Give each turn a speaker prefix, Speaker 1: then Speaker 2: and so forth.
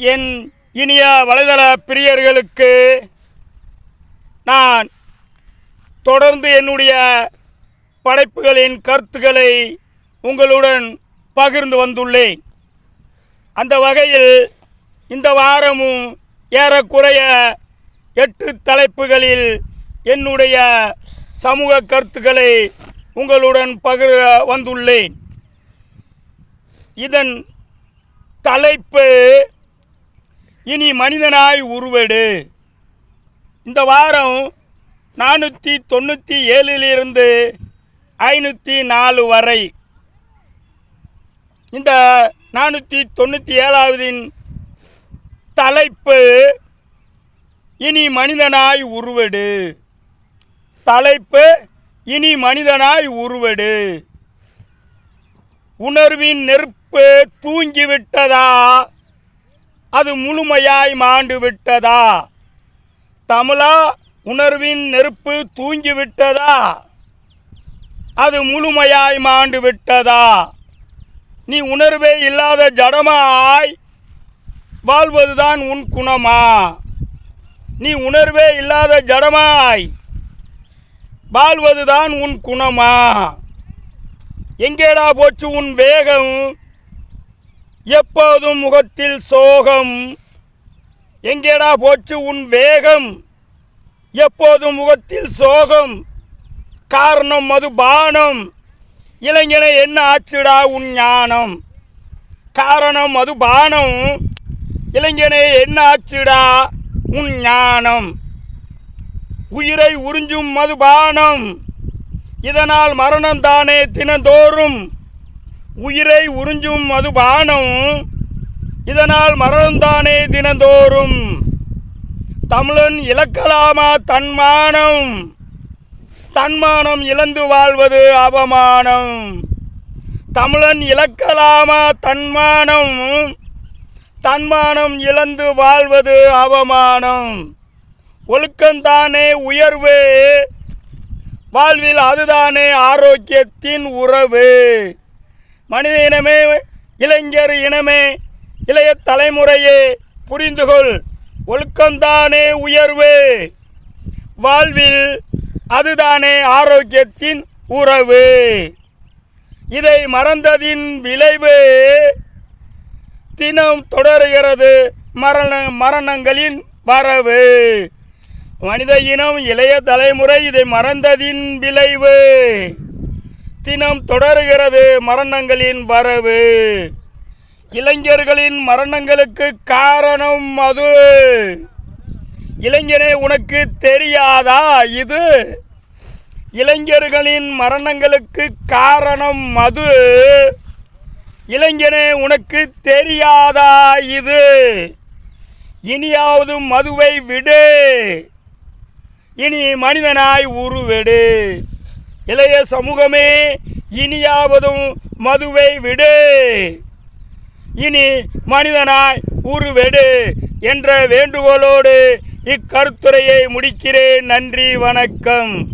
Speaker 1: என் இனிய வலைதள பிரியர்களுக்கு நான் தொடர்ந்து என்னுடைய படைப்புகளின் கருத்துக்களை உங்களுடன் பகிர்ந்து வந்துள்ளேன். அந்த வகையில் இந்த வாரமும் ஏறக்குறைய எட்டு தலைப்புகளில் என்னுடைய சமூக கருத்துக்களை உங்களுடன் பகிர வந்துள்ளேன். இதன் தலைப்பு இனி மனிதனாய் உருவெடு. இந்த வாரம் நானூற்றி தொண்ணூற்றி ஏழிலிருந்து ஐநூற்றி நாலு வரை. இந்த நானூற்றி தொண்ணூற்றி ஏழாவதின் தலைப்பு இனி மனிதனாய் உருவெடு. தலைப்பு இனி மனிதனாய் உருவெடு. உணர்வின் நெருப்பு தூங்கிவிட்டதா? அது முழுமையாய் மாண்டு விட்டதா தமிழா உணர்வின் நெருப்பு தூங்கிவிட்டதா? அது முழுமையாய் மாண்டு விட்டதா நீ உணர்வே இல்லாத ஜடமாய் வாழ்வதுதான் உன் குணமா? நீ உணர்வே இல்லாத ஜடமாய் வாழ்வதுதான் உன் குணமா? எங்கேடா போச்சு உன் வேகம்? எப்போதும் முகத்தில் சோகம். எங்கேடா போச்சு உன் வேகம்? எப்போதும் முகத்தில் சோகம். காரணம் மதுபானம் இளைஞனை என்ன ஆச்சுடா உன் ஞானம்? காரணம் மதுபானம் இளைஞனே என்ன ஆச்சுடா உன் ஞானம்? உயிரை உறிஞ்சும் மதுபானம் இதனால் மரணம் தானே தினந்தோறும். உயிரை உறிஞ்சும் மதுபானம் இதனால் மரணந்தானே தினந்தோறும். தமிழன் இழக்கலாமா தன்மானம். தன்மானம் இழந்து வாழ்வது அவமானம். தமிழன் இழக்கலாமா தன்மானம். தன்மானம் இழந்து வாழ்வது அவமானம். ஒழுக்கந்தானே உயர்வு. வாழ்வில் அதுதானே ஆரோக்கியத்தின் உறவு. மனித இனமே இளைஞர் இனமே இளைய தலைமுறையே புரிந்துகொள். ஒழுக்கம்தானே உயர்வு. வாழ்வில் அதுதானே ஆரோக்கியத்தின் உறவு. இதை மறந்ததின் விளைவு தினம் தொடருகிறது மரண மரணங்களின் வரவு. மனித இனம் இளைய தலைமுறை இதை மறந்ததின் விளைவு. தினம் தொடருகிறது மரணங்களின் வரவு. இளைஞர்களின் மரணங்களுக்கு காரணம் அது. இளைஞனே உனக்கு தெரியாதா இது? இளைஞர்களின் மரணங்களுக்கு காரணம் மது இளைஞனே உனக்கு தெரியாதா இது? இனியாவது மதுவை விடு. இனி மனிதனாய் உருவெடு. இளைய சமூகமே இனியாவதும் மதுவை விடு. இனி மனிதனாய் உருவெடு என்ற வேண்டுகோளோடு இக்கருத்துரையை முடிக்கிறேன். நன்றி வணக்கம்.